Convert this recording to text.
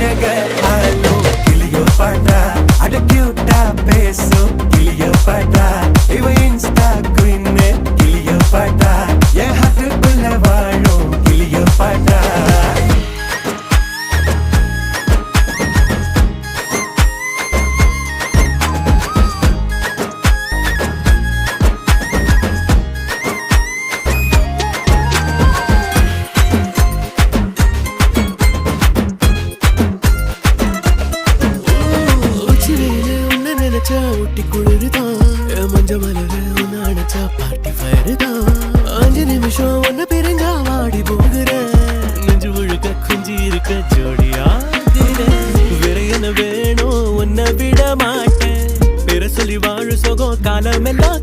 அழக ஆலோ கிளியோ பாட்டா அட கியூட்டா பேசும். நினைச்சா ஒட்டி குளிருதான். மஞ்ச மலர் உன்னை அணைச்சா பார்ட்டி ஃபயர் தான் அஞ்சு நிமிஷம் ஒன்னு பிரிஞ்சா வாடி போகிறேன் நெஞ்சு முழுக்க குஞ்சு இருக்க ஜோடியா விரையன வேணும்? உன்னை விட மாட்டேன். பிற சொல்லி வாழு சுகம் காலம் எல்லாம்